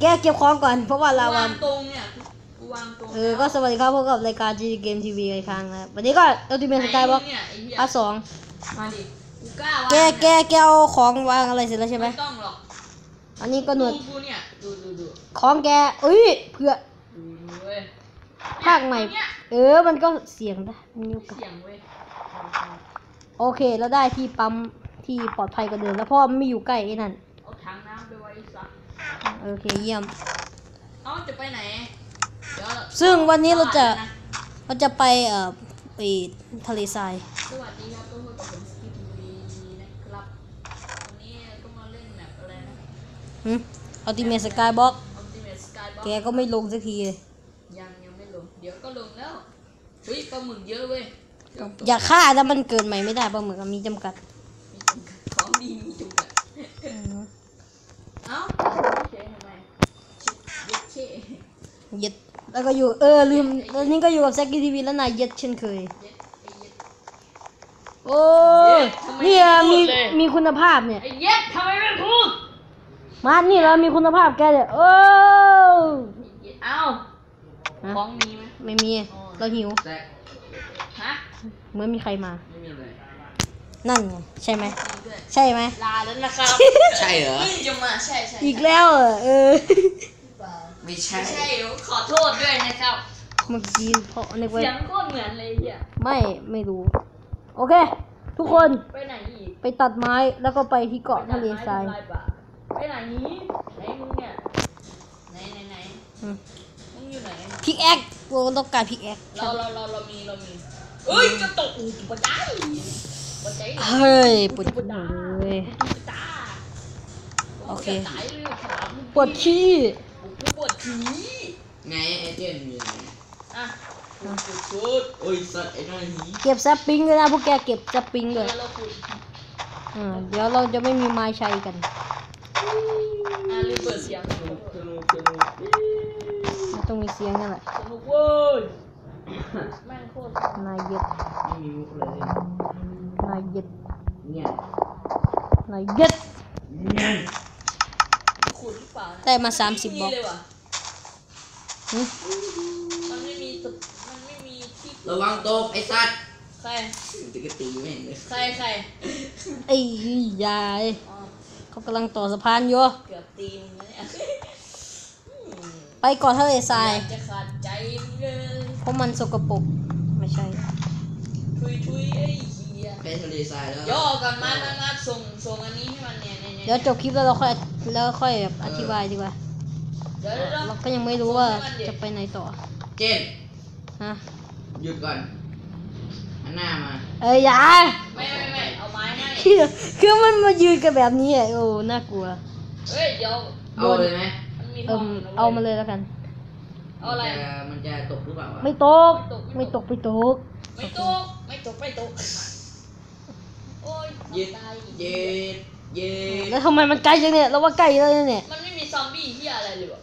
แกเก็บของก่อนเพราะว่าเราวาอะงตรงเนี่ยกูวางตรงเออ ก็สวัสดีครับพบกับรายการ G Game TV อีกครั้งนะครับวันนี้ก็เราจะเป็นสกายบล็อกไหนเนี่ยไอ้เหี้ยพาร์ทสองมาดิกูกล้าวางแกแกแกเอาของวางอะไรเสร็จแล้วใช่ไหมไม่ต้องหรอกอันนี้ก็หนวดดูกูเนี่ยดูดูดูของแกเอ้ยเพื่อ ดูดูเว้ยภาคใหม่ เนี่ยเออมันก็เสียงได้มันมีโอกาสเสียงเว้ยโอเค แล้วได้ที่ปั๊มที่ปลอดภัยกว่าเดิมแล้วเพราะว่อมันไม่อยู่ใกล้ไอ้นั่นเอาถังน้ำไปไว้ซัก โอเคเยี่ยม เอ้าจะไปไหน เดี๋ยวซึ่งวันนี้เราจะสวัสดีนเราจะไปเอ่อไปทะเลทราย สวัสดีครับก็พบกับผมสกีทีวีนะครับวันนี้ก็มาเล่นแบบอะไรนะหึเอาติเมสกายบล็อก Ultimate Skybox แกก็ไม่ลงสักทีเลย ยังยังไม่ลง เดี๋ยวก็ลงแล้วเฮ้ยปลาหมึกเยอะเว้ยอย่าฆ่าแล้วมันเกินใหม่ไม่ได้ปลาหมึกอะมีจำกัด มีจำกัดของดีมีจำกัดอืมเอ้าเช่ทำไมเย็ดเช่ เย็ด แล้วก็อยู่เออลืมตอนนี้ก็อยู่กับแซกกี้ทีวีแล้วนายเย็ดเช่นเคยเย็ดไอ้เย็ดโอ้ยทำไมเนี่ยไม่พูมีดเลยมีคุณภาพเนี่ยไอ้เย็ดทำไมไม่พูดมาดนี่เรามีคุณภาพแกเนี่ยโอ้ไอ้เย็ดเอ้าฮะของมีไหมไม่มีเราหิวแซกฮะเหมื่อนมีใครมาไม่มีเลยนั่นไงใช่ไหมมีด้วยใช่ไหมลาแล้วนะครับ ใช่เหรอเพิ่งจะมาใช่ใช่อีกแล้วเหรอเออ ไม่ใช่ ไม่ใช่ขอโทษด้วยนะครับ เมื่อกี้เพราะนึกว่าเสียงโคตรเหมือนเลยเฮียไม่ไม่รู้ โอเค ทุกคนไปไหนอีกไปตัดไม้แล้วก็ไปที่เกาะทะเลทราย ไปไหนนี้ไหนมึงเนี่ยไหนไหนไหนอืม มึงอยู่ไหน พิกแอคเราต้องการพิกแอคเราเราเราเรามีเรามีเอ้ยกระตกอูจุบดายบดใจเฮ้ยปวดหัวเลยจุบดาโอเคตายเลยครับปวดขี้ กูปวดขี้ไงไอเจนอยู่ไหนอะกูจุดชุดโอ้ยสัตว์ไอ้นั่นหีเก็บแซปปิ้งด้วยนะพวกแกเก็บแซปปิ้งเดี๋ด้วยยวเราขุดอ่าเดี๋ยวเราจะไม่มีไม้ใช้กันอะลืมเปิดเสียงสนุกสนุกสนุกมันต้องมีเสียงนั่นแหละสนุกเว้ยแม่งโคตรนายเย็ดไม่มีมุกเลยนายเย็ดเนี่ยนายเย็ดเนี่ยขุดหรือเปล่านะได้มาสามสิบบล็อกไม่มีเลยว่ะหึมันไม่มีตึกมันไม่มีที่ระวังตกไอ้สัตว์ใครจะกระตีแม่งเลยใครใครไอ้ยายอ๋อเขากำลังต่อสะพานอยู่ เกือบตีมึงแล้วเนี่ยอืมไปเกาะทะเลทราย อยากจะขาดใจมึงเลยเพราะมันสกปรกไม่ใช่ ทุยทุยไอ้ เหี้ยไปทะเลทรายแล้วย่อก่อนมามามาส่งส่งอันนี้ให้มันเนี่ยเนี่ยเนี่ยเดี๋ยวจบคลิปแล้วเราค่อยแล้วค่อยแบบอธิบายดีกว่า เดี๋ยวเดี๋ยวเดี๋ยวเราก็ยังไม่รู้ว่าจะไปไหนต่อเจนฮะหยุดก่อนหันหน้ามาเอ้ยอย่าไม่ไม่ไม่เอาไม้ให้คือคือมันมายืนกันแบบนี้อะโอ้น่ากลัว เฮ้ยเดี๋ยวเอาเลยไหมมันมีทเอิองมยู่นะว้ยเอามาเลยแล้วกัน เอาอะไร มันจะมันจะตกหรือเปล่าวะไม่ตกไม่ตก ไม่ตก ไม่ตก ไม่ตกไม่ตกโอ้ย เย็ดตายเย็ดเย็ดแล้วทำไมมันไกลจังเนี่ยเราว่าใกล้แล้วเนี่ยมันไม่มีซอมบี้ที่อะไรเลยวะ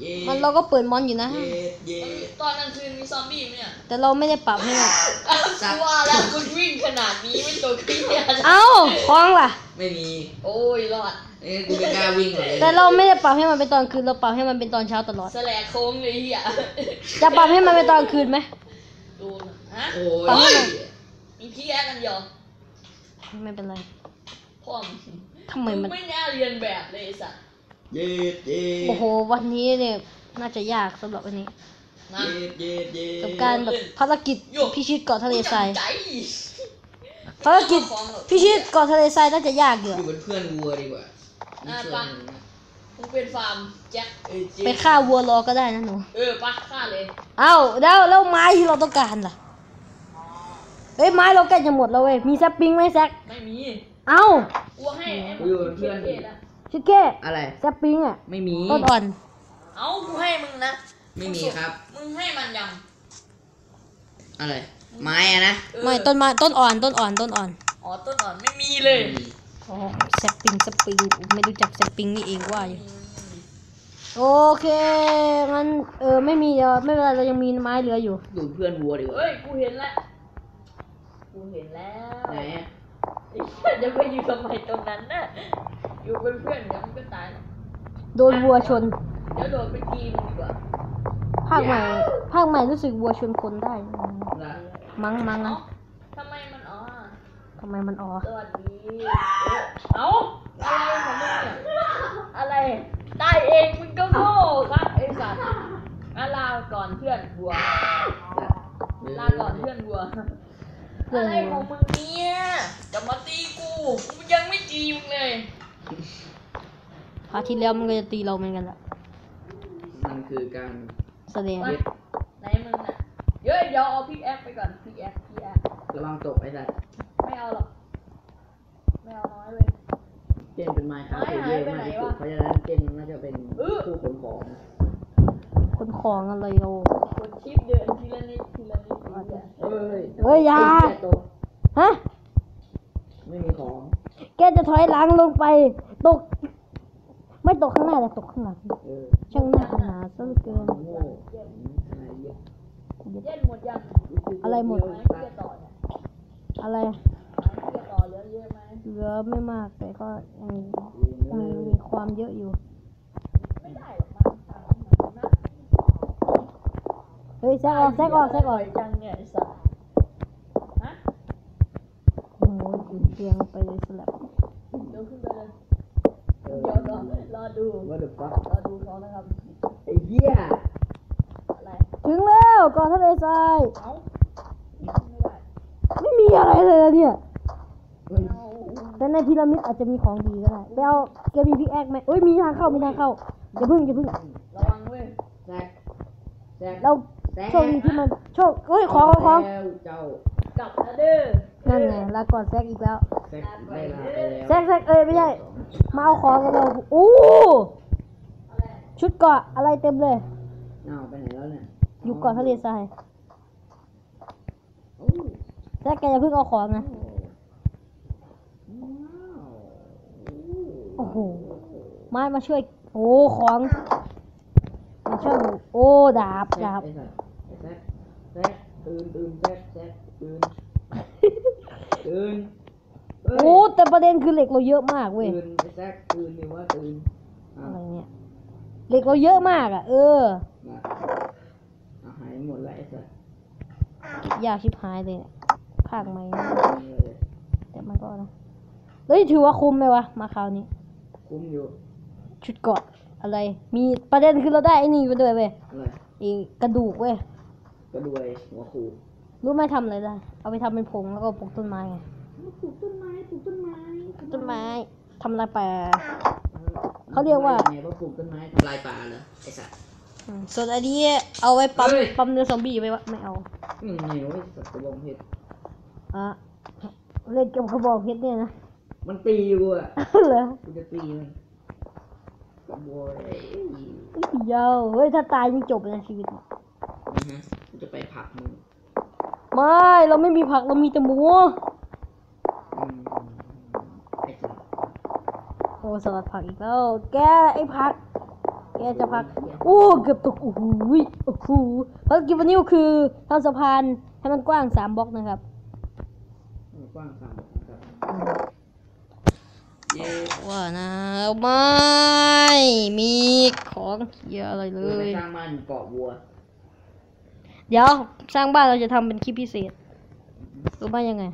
เย็ดมันเราก็เปิดมอนอยู่นะเย็ดเย็มันมีดตอนกลางคืนมีซอมบี้ไหมเนี่ยแต่เราไม่ได้ปรับให้มันอ้าวกูว่าแล้วคุณวิ่งขนาดนี้ไม่ตกที่เนี่ยเอ้าคล้องล่ะ ไม่มีโอ้ยรอดเอ้ยกูไม่กล้าวิ่งเลยแต่เราไม่ได้ปรับให้มันเป็นตอนคืนเราปรับให้มันเป็นตอนเช้าตลอดแสลกโค้งเลยเฮียจะปรับให้มันเป็นตอนคืนไหมดูนะฮะโอ้ปะยมีพี่แอกันเดียว ไม่เป็นไรพ่อมทำไมมันไม่น่าเรียนแบบเลยไอ้สัตว์เย็ดเย็ดโอ้โหวันนี้เนี่ยน่าจะยากสำหรับวันนี้นะเย็ดเย็ดเย็ดกับการแบบภารกิจพิชิตเกาะทะเลทรายใจภารกิจพิชิตเกาะทะเลทรายน่าจะยากอยู่อยู่เป็นเพื่อนวัวดีกว่ามีส่วนหนึ่งนะมึงเป็นฟาร์มแจ็คเอ้ยเจ๊ไปฆ่าวัวรอก็ได้นะหนูเออปะฆ่าเลยเอ้าแล้วแล้วไม้ที่เราต้องการล่ะ เฮ้ยไม้เราใกล้จะหมดแล้วเว้ย มีแซปปิ้งไหมแซกไม่มีเอ้ากูให้ไอ้กูอยู่เป็นเพื่อนเด็ดอะชิคเก้อะไร แซปปิ้งอะไม่มี ต้นอ่อน เอากูให้มึงนะไม่มีครับ มึงให้มันยังอะไร ไม้อะนะเออไม่ต้นไม้ต้นอ่อนต้นอ่อนต้นอ่อนอ๋อต้นอ่อนไม่มีเลยไม่มีอ๋อแซปปิ้งแซปปิ้งไม่รู้จักแซปปิ้งนี่เองว่าอยู่โอเคงั้นเออไม่มีเดี๋ยวไม่เป็นไรเรายังมีไม้เหลืออยู่อยู่เพื่อนวัวดีกว่า เฮ้ยกูเห็นแล้ว กูเห็นแล้วไหนอะไอ้เหี้ยจะไปอยู่ทำไมตรงนั้นน่ะ อยู่เป็นเพื่อนเดี๋ยวมันก็ตายหรอกโดนวัวชน เดี๋ยวโดดไปกีมดีกว่าภาคใหม่ ภาคใหม่รู้สึกวัวชนคนได้นะละมั้งมั้งเอ้านะทำไมมันอ๋อทำไมมันอ๋อ สวัสดีเอ้าอะไรของมึงเนี่ยอะไรตายเองมึงก็โง่ครับไอ้สัตว์อะลาก่อนเพื่อนวัว ลาก่อนเพื่อนวัวเพื่ อนอะไรวัวของมึงเนี่ยจะมาตีกูกูยังไม่ตีมึงเลยพาร์ทที่แล้วมันก็จะตีเราเหมือนกันแหละมันคือการแสดงมาไหนมึงน่ะเดี๋ยวเดี๋ยวเอาพิกแอคไปก่อนพิกแอคพิกแอคระวังตกไอ้สัตว์ไม่เอาหรอกไม่เอาน้อยเลยเจนเป็นไม้ครับไม้หายเยอะไปมากไหนที่สุดวะเพราะฉะนั้นเจนน่าจะเป็นเออผู้ขนของคนของอะไรเรากดชิปเดินทีละนิดทีละนิดทีละนิด เอ้ยเอ้ยอยาไอ้เหี้ยตกฮะ ไม่มีของ แกจะถอยหลังลงไป ตก ไม่ตกข้างหน้าแต่ตกข้างหลังเออช่างน่าขนาดซะเหลือเกิน โง่อะไรเยอะเย็นหมดยังอะไรหมด ไม้ที่จะต่อเนี่ยอะไร ไม้ที่จะต่อเหลือเยอะไหมเหลือไม่มากแต่ก็ยังยังมีความเยอะอยู่ ไม่ได้หรอกมั้งตามนั้นนะ เฮ้ยแซกออกแซกออกแซกออกปล่ยจังเนี่ยไอ้สัตว์ฮะโอ้โหขึ้นเตียงไปเลยสลับเดี๋ยวขึ้นไปเลยเออเดี๋ยวรอรอดูว่าเดอะฟัครอดูเขานะครับไอ้เหี้ยอะไรถึงแล้วเก่อนทะเลทรายเอ้าไม่ได้ไม่มีอะไรเลยนะเนี่ยเอาแต่ในพีระมิดอาจจะมีของดีก็ได้ไปเอาแกมีพิกแอคไหมเอ้ยมีทางเข้ามีทางเข้าอย่าพึ่งอย่าพึ่งระวังเว้ยแซกแซกเราแซก โชคดีที่มันโชคเฮ้ยของของของแล้วเจ้ากลับนะเด้อนั่นไงลาก่อนแซกอีกแล้วแซกได้ลาไปแล้วแซกแซกเอ้ยไม่ใช่มาเอาของกันเราโอ้อะไรชุดเกาะอะไรเต็มเลยอ้าวไปไหนแล้วเนี่ยอยู่เกาะทะเลทรายโอ้แซกแกอย่าเพิ่งเอาของนะว้าวโอ้โหไม้มาช่วยโอ้ของมัน ช่างโอ้ดาบแซกดาบไอ้สัตว์ไอ้แซกแซกตื่นตื่นแซกแซกตื่นตื่นเฮ้ยโอ้แต่ประเด็นคือเหล็กเราเยอะมากเว้ยตื่นไอ้แซกตื่นดิว่าตื่นอะอะไรเนี่ยเหล็กเราเยอะมากอะ เออมาเอาหายหมดแล้วไอ้สัตว์ยากชิบหายเลยเนี่ยภาคใหม่นะนี่เลยแต่มันก็นะเฮ้ยถือว่าคุ้มไหมวะมาคราวนี้ คุ้มอยู่ ชุดเกราะ อะไร มีประเด็นคือเราได้ไอ้นี่ไปด้วยเว้ยอะไรไอ้กระดูกเว้ย กระดวยหัวขู่รู้ไหมทำอะไรได้ เอาไปทำเป็นผงแล้วก็ปลูกต้นไม้ไงปลูกต้นไม้ปลูกต้นไม้ต้นไม้ทำอะไรไปเขาเรียกว่า ไงว่าปลูกต้นไม้ทำลายป่าเหรอไอ้สัตว์ อืมส่วนอันนี้เอาไว้ปั๊มเฮ้ย ปั๊มเนื้อซอมบี้ไว้วะไม่เอาอืมเหนียวไอ้สัตว์กระบองเพชรอะเล่นเกมกระบอกเพชรเนี่ยนะ มันตีกูอะ เหรอกูจะตีมันกระบวย เยาวเฮ้ย ถ้าตายยิ่งจบเลยนะชีวิต อือฮะกูจะไปผลักมึงไม่ เราไม่มีผัก เรามีแต่หมู อืมไอ้สัตว์โอ้สลัดผักอีกแล้ว แกไอ้ผัก แกจะผัก โอ้เกือบตกโอ้โหยโอ้โหภารกิจวันนี้ก็คือทำสะพานให้มันกว้างสามบล็อกนะครับ มันกว้างสามนะครับ เย้ว่านะ ไม่มีของเยอะอะไรเลกูไปย สร้างบ้านเกาะวัว เดี๋ยวสร้างบ้านเราจะทำเป็นคลิปพิเศษรู้ไหมยังไง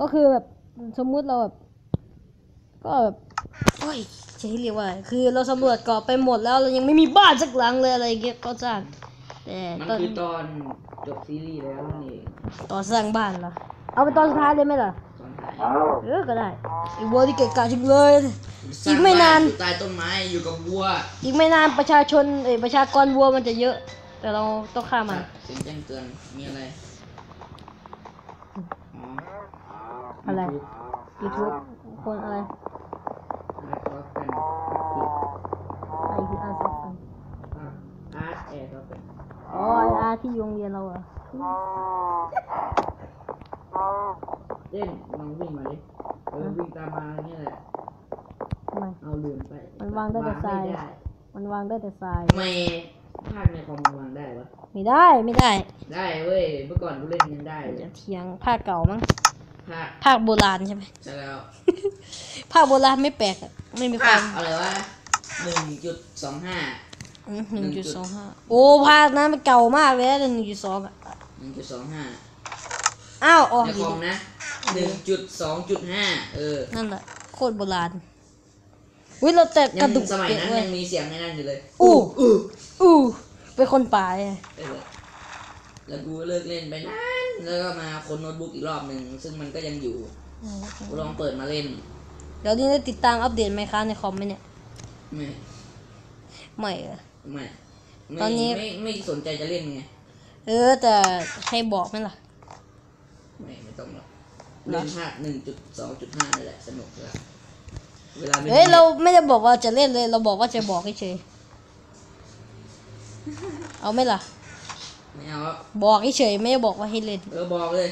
ก็คือแบบสมมุติเราแบบก็แบบโอ้ยจะให้เรียกว่าคือเราสำรวจเกาะไปหมดแล้วเรายังไม่มีบ้านสักหลังเลยอะไรอย่างเงี้ยก็สร้างแต่มันตอนคือตอนจบซีรีส์แล้วนี่ตอนสร้างบ้านเหรอเอาไปตอนสุดท้ายเลยไหมล่ะตอนถ่าย เออก็ได้ไอ้วัวที่เกะกะจังเลยสร้างอีกไม่นานบ้อยู่ใต้ต้นไม้อยู่กับวัวอีกไม่นานประชาชนเอ้ยประชากรวัวมันจะเยอะ แต่เราต้องฆ่ามันเสียงแจ้งเตือนมีอะไรอ๋ออะไรยูทูบ YouTube คนอะไรอาร์ตก็เป็นไอคืออาร์ตกันอาร์ตแอร์ก็เป็นอ๋อไออาร์ที่อยู่โรงเรียนเราอะ เล่นลองวิ่งมาดิเออวิ่งตามมาอย่างเงี้ยแหละทำไมเอาลืมไปมันวางได้แต่ทราย ไม่ได้มันวางได้แต่ทราย ทำไมภาคในคอมมันวางได้วะไม่ได้ไม่ได้ได้เว้ยเมื่อก่อนกูเล่นยังได้เลจะยเถียงภาคเก่ามั้งภาคภาคโบราณใช่ไหมใช่แล้วภาคโบราณไม่แปลกอะไม่มีคภาวาคมอะไรวะหนึ่งจุดสองห้าหนึ่งจุดสองห้าโอ้ภาคนั้นมันเก่ามากเลยหนึ่งจุดสองอะหนึ่งจุดสองห้าอ้าวออกในอีคกอมนะ หนึ่งจุดสองจุดห้าเออ นั่นแหละโคตรโบราณวิเราแต่กยัระงดูกสมัยเก็บนั้นไว้ยังมีเสียงในนั้นอยู่เลยอู้อู้เป็นคนป่าเลยเออแล้วกูก็เลิกเล่นไปนานแล้วก็มาค้นโน้ตบุ๊กอีกรอบหนึ่งซึ่งมันก็ยังอยู่กูลองเปิดมาเล่นเดี๋ยวนี้ได้ติดตามอัปเดตไหมคะในคอมไหมเนี่ยไม่ไม่เออไม่ไม่ตอนนี้ ไม่ไม่สนใจจะเล่นไง เออแต่ให้บอกไหมล่ะ ไม่ไม่ต้องหรอกเหรอเล่นภาคหนึ่งจุดสองจุดห้านี่แหละสนุกเลยเวลาล่นเฮ้ยเราไม่ได้บอกว่าจะเล่นเลย เราบอกว่าจะบอกเฉยๆเอาไหมล่ะ ไม่เอาอะบอกเฉยๆไม่ได้บอกว่าให้เล่น เออบอกเลย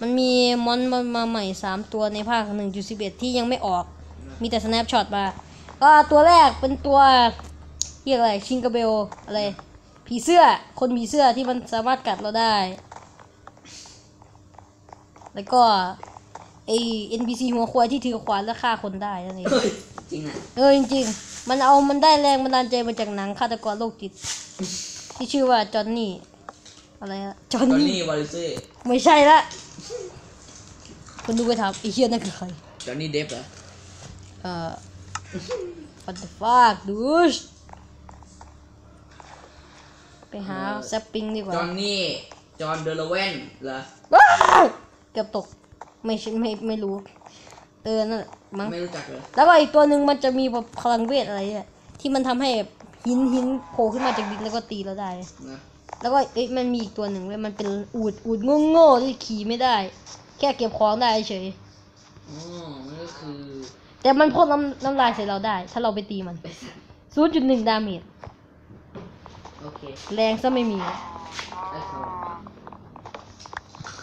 มันมีมอนมามาใหม่สามตัวในภาค 1.11 ที่ยังไม่ออก มีแต่ snapshot มา ก็ตัวแรกเป็นตัวเรียกอะไร ชิงกาเบล อะไร ผีเสื้อ คนผีเสื้อที่มันสามารถกัดเราได้ แล้วก็ไอ NPC หัวควายที่ถือขวานและฆ่าคนได้นั่นเองเฮ้ยจริงอะเออจริงๆ มันเอามันได้แรงบันดาลใจมาจากหนังฆาตกรโรคจิต ที่ชื่อว่าจอห์นนี่อะไรอะจอห์นตอนนี่นี้วอลเลซี่ไม่ใช่ละคุณดูไปถามไอ้เฮียนั่นคือใครตอนนี้เดฟเหรอเอ่อ what the fuck dude ไปหาแซปปิ้งดีกว่าจอห์นนี่จอห์นเดลเวนเหรอ ว้าว เกือบตก ไม่ใช่ไม่ไม่รู้ เออนั่นแหละมั้งไม่รู้จักเลย แล้วก็อีกตัวหนึ่งมันจะมีแบบพลังเวทอะไรเนี่ยที่มันทำให้หินหินโผล่ขึ้นมาจากดินแล้วก็ตีเราได้ นะแล้วก็เอ้ยมันมีอีกตัวหนึ่งเว้ยมันเป็นอูดอูดโง่ๆที่ขี่ไม่ได้ แค่เก็บของได้เฉย อ๋อมันก็คือแต่มันพ่นน้ำน้ำลายใส่เราได้ ถ้าเราไปตีมัน ไอ้สัตว์ศูนย์จุดหนึ่งดาเมจโอเคแรงซะไม่มี ได้เขา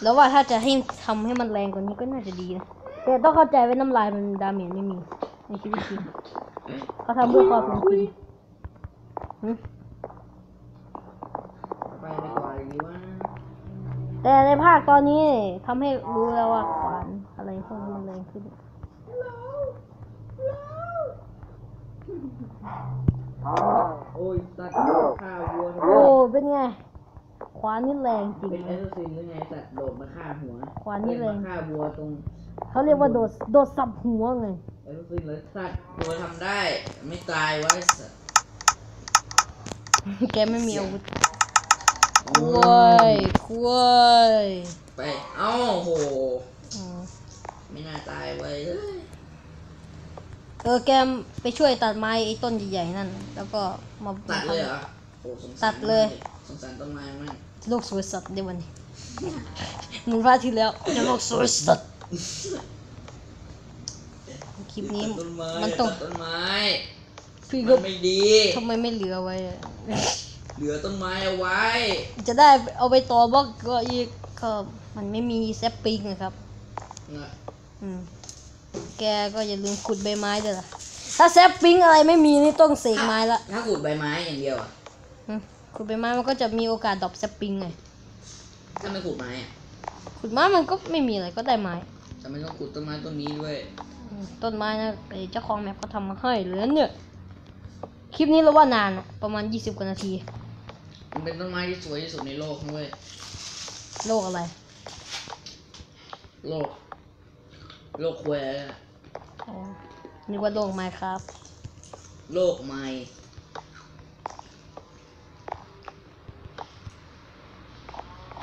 แล้วว่าถ้าจะให้ทำให้มันแรงกว่านี้ก็น่าจะดีนะแต่ต้องเข้าใจว่าน้ำลายมันดาเมจไม่มีในชีวิตจริงเขาทำเพื่อความเป็นจริงหึไปดีกว่าอย่างนี้ว่าแต่ในภาคตอนนี้ทำให้รู้แล้วว่าขวานอะไรพวกนี้มันแรงขึ้นโอ้ยสัตว์ฆ่าวัวทำไมโอ้เป็นไง ขวานนี่แรงจริงเป็นแอนะ สซินหรือไงสัตว์โดดมาฆ่าหัวขวานนี่แรงมาฆ่าวัวตรงเขาเรียกว่าโดดโดดสับหัวไง แอสซินเลยสัตว์วัวทำได้ ไม่ตายวะไอ้สัตว์แกไม่มีอาวุธโอ้คุยคุยไปเอ้าโหอืมไม่น่าตายไว้เลยเออแกไปช่วยตัดไม้ไอ้ต้นใหญ่ๆนั่น แล้วก็มา ตัดเลยเหรอโอ้สงสารตัดเลย สงสารต้นไม้มาก โลกสวยสัตว์ในวันนี้เหมึงพลาดที่แล้วในโลกสวยสัตว์คลิปนี้ตัดต้นไม้มันต้องตัดต้นไม้พี่มัก็นไม่ดีทำไมไม่เหลือไว้อะเหลือต้นไม้เอาไว้ จะได้เอาไปต่อบล็อกก็อีกก็มันไม่มีแซปปิ้งนะครับนะอืมแกก็อย่าลืมขุดใบไม้ด้วยล่ะถ้าแซปปิ้งอะไรไม่มีนี่ต้องเสกไม้ละ ถ้าขูดใบไม้อย่างเดียวอะอืม ขุดใบไม้มันก็จะมีโอกาสดรอปแซปปิ้งไงถ้าไม่ขูดไม้อะขุดไม้มันก็ไม่มีอะไรก็ได้ไม้แต่ไม่ต้องขูดต้นไม้ต้นนี้ด้วย อืมต้นไม้นะไอ้เจ้าของแมปเขาทำมาให้เหลือเนี่ยคลิปนี้เราว่านานอะประมาณยี่สิบกว่านาที มันเป็นต้นไม้ที่สวยที่สุดในโลกนะเว้ยโลกอะไรโลก โลกแควร์อะอ๋อนึกว่าโลกไมครับ โลกไม้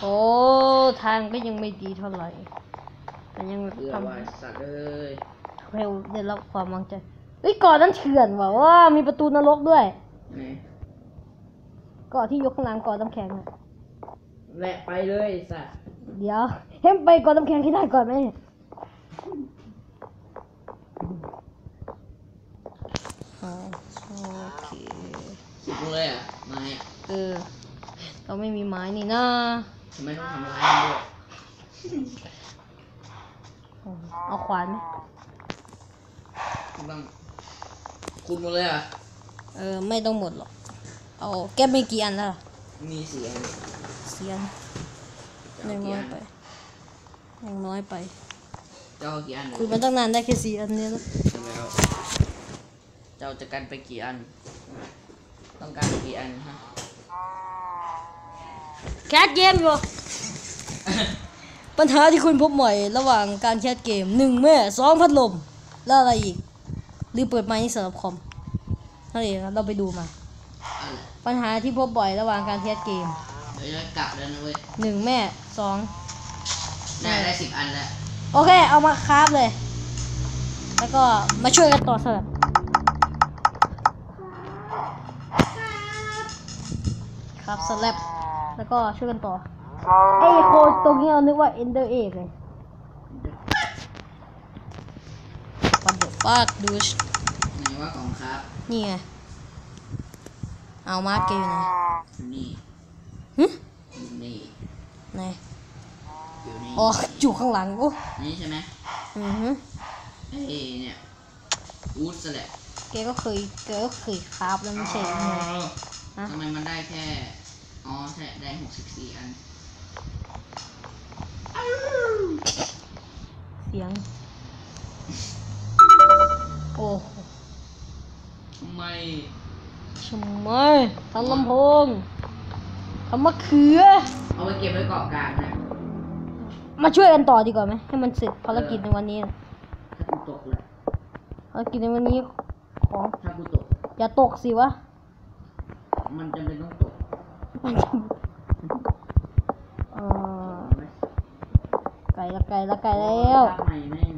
โอ้ทางก็ยังไม่ดีเท่าไหร่แต่ยังเรือทำวายสัตว์เอ้ยให้ได้รับความวางใจเอ้ยเก่อนนั้นเถื่อนว่ะว่ามีประตูนรกด้วยไหนเกาะที่ยกข้างหลังเกาะน้ำแข็งอะแหละไปเลยไอ้สัตว์เดี๋ยวเฮ้มไปเกาะน้ำแข็งให้ได้ก่อนไหมอ๋อโอเค สุดเลยอะไม้อะเออ เราไม่มีไม้นี่นะทำ ไมต้องทำร้ายมันด้วยอ๋อเอาขวานไหมต้องคุณหมดเลยอะ เออ ไม่ต้องหมดหรอก เอาแก้มีกี่อันแล้วล่ะมีเสียงเสียนจะยัเอางกี่น้อยอันไปยังน้อยไป เจ้าเอากี่อันคุยมาตั้งนานได้แค่สี่อันนี้แล้วแล้วเจ้าจะกันไปกี่อัน ต้องการกี่อันฮะ แคสเกมอยู่ปัญหาที่คุณพบบ่อยระหว่างการแคสเกมหนึ่งแม่สองพัดลม แล้วอะไรอีก หรือเปิดไมค์สำหรับคอมนั่นเองครับเราไปดูมาอะไรปัญหาที่พบบ่อยระหว่างการแคสเกมเดี๋ยวจะกลับแล้วนะเว้ยหนึ่งแม่สองได้ได้สิบอันแล้วโอเค เอามาคราฟเลย แล้วก็มาช่วยกันต่อสลับครับสลับ แล้วก็ช่วยกันต่อไอ้โคดตรงนี้เรานึกว่า Ender Egg เลย What the fuck dude ไหนว่าของครับ นี่ไง เอามาร์กเกอยู่ไหนนี่หึนี่ไหนอยู่นี่อ๋ออยู่ข้างหลังโอ้นี่ใช่ไหมอือฮึเอ้ยเนี่ยวูดสแลบแกก็เคยแกก็เคยคราฟแล้วไม่ใช่ไงฮะทำไมมันได้แค่ อ๋อใช่ได้หกสิบสี่อัน เสียง โอ้โหทำไมทำไมทำลำโพงทำมะเขือ เอาไปเก็บไว้เกาะกลางนะมาช่วยกันต่อดีกว่าไหมให้มันเสร็จภารกิจในวันนี้นะถ้ากูตกเลยภารกิจในวันนี้ของถ้ากูตก อย่าตกสิวะ มันจำเป็นต้องตก เออไก่ละไก่ละไก่แล้วภาคใหม่แม่ง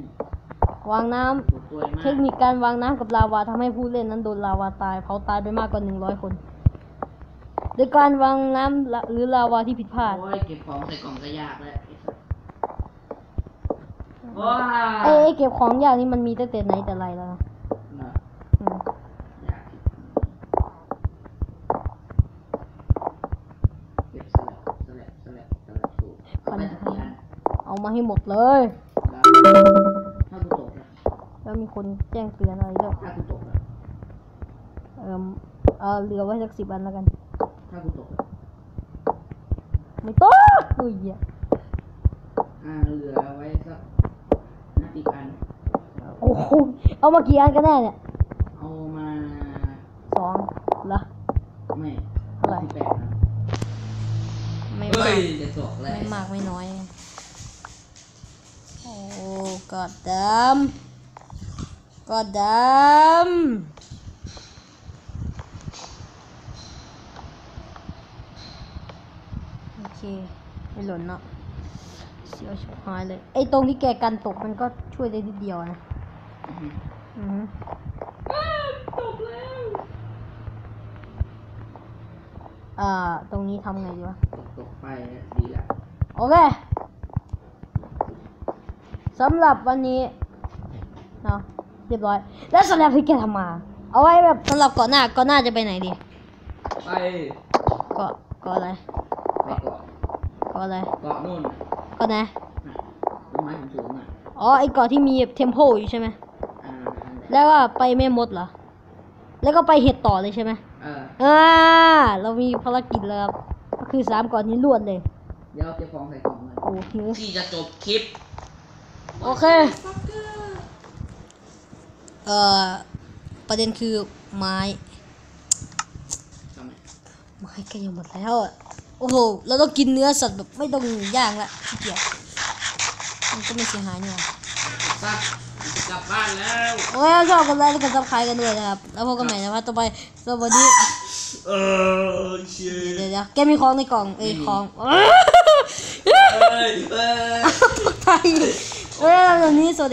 วางน้ำปวดตัวมากเทคนิคการวางน้ำกับลาวาทำให้ผู้เล่นนั้นโดนลาวาตายเผาตายไปมากกว่าหนึ่งร้อยคนโดยการวางน้ำละหรือลาวาที่ผิดพลาด โอ้ยเก็บของใส่กล่องก็ยากแล้วไอ้สัสว้าเอ้ยเอ้ยเก็บของอย่างนี้มันมีตั้งแต่ไหนแต่ไรแล้วนะน่ะ อืม ยากเก็บสลับสลับสลับสลับถูกเอาไปสักทีอัน เอา มาให้หมดเลยแล้วถ้ากูตกนะแล้วมีคนแจ้งเตือนอะไรด้วยถ้ากูตกนะเออเอาเหลือไว้สักสิบอันแล้วกัน ถ้ากูตกนะไม่ต้องอุ้ยเหี้ยอ่าเหลือไว้สักนาทีอัน โอ้โหเอามากี่อันกันแน่เนี่ยเอามาสองเหรอ ไม่เท่าไหร่ สิบแปดนะไม่มากเฮ้ยจะตกแล้ว ไม่มากไม่น้อยโอ้ กอดดำกอดดำโอเคไม่หล่นเนาะเสียวชิบหายเลย ไอ้ตรงที่แกกันตกมันก็ช่วยได้นิดเดียวนะอื้อหืออือฮึตกแล้วอ่าตรงนี้ทำไงดีวะ ตกตกไปดีละโอเค สำหรับวันนี้เนาะเรียบร้อย แล้วสำหรับที่แกทำมา เอาไว้แบบสำหรับก่อนหน้าก่อนหน้าจะไปไหนดีไปเกาะเกาะอะไรไปเกาะเกาะอะไรเกาะนู่นน่ะเกาะไหนน่ะต้นไม้สูงๆอะอ๋อไอเกาะที่มีเทมเพลอยู่ใช่ไหมอ่าอันไหนแล้วก็ไปแม่มดเหรอแล้วก็ไปเห็ดต่อเลยใช่ไหมเอออ่าเรามีภารกิจแล้วครับก็คือสามเก่อนนี้รวดเลย เดี๋ยวเอาเก็บของใส่กล่องเลยโอ้หิวที่จะจบคลิป โอเค เอ่อ ประเด็นคือไม้ทำไมไม้ใกล้จะหมดแล้วอะโอ้โห เราต้องกินเนื้อสัตว์แบบไม่ต้องย่างละขี้เกียจมันก็ไม่เสียหายนี่หว่าซักจะกลับบ้านแล้วโอเคถ้าชอบกันไลค์และกดซับสไครต์กันด้วยนะครับ แล้วพบกันใหม่นะครับต่อไปสวัสดีเออเชี่ยเดี๋ยวเดี๋ยวแกมีของในกล่องเอ้ยของเอ้ยเอ้ยเอ้ยไปเอ้ย วันนี้สวัส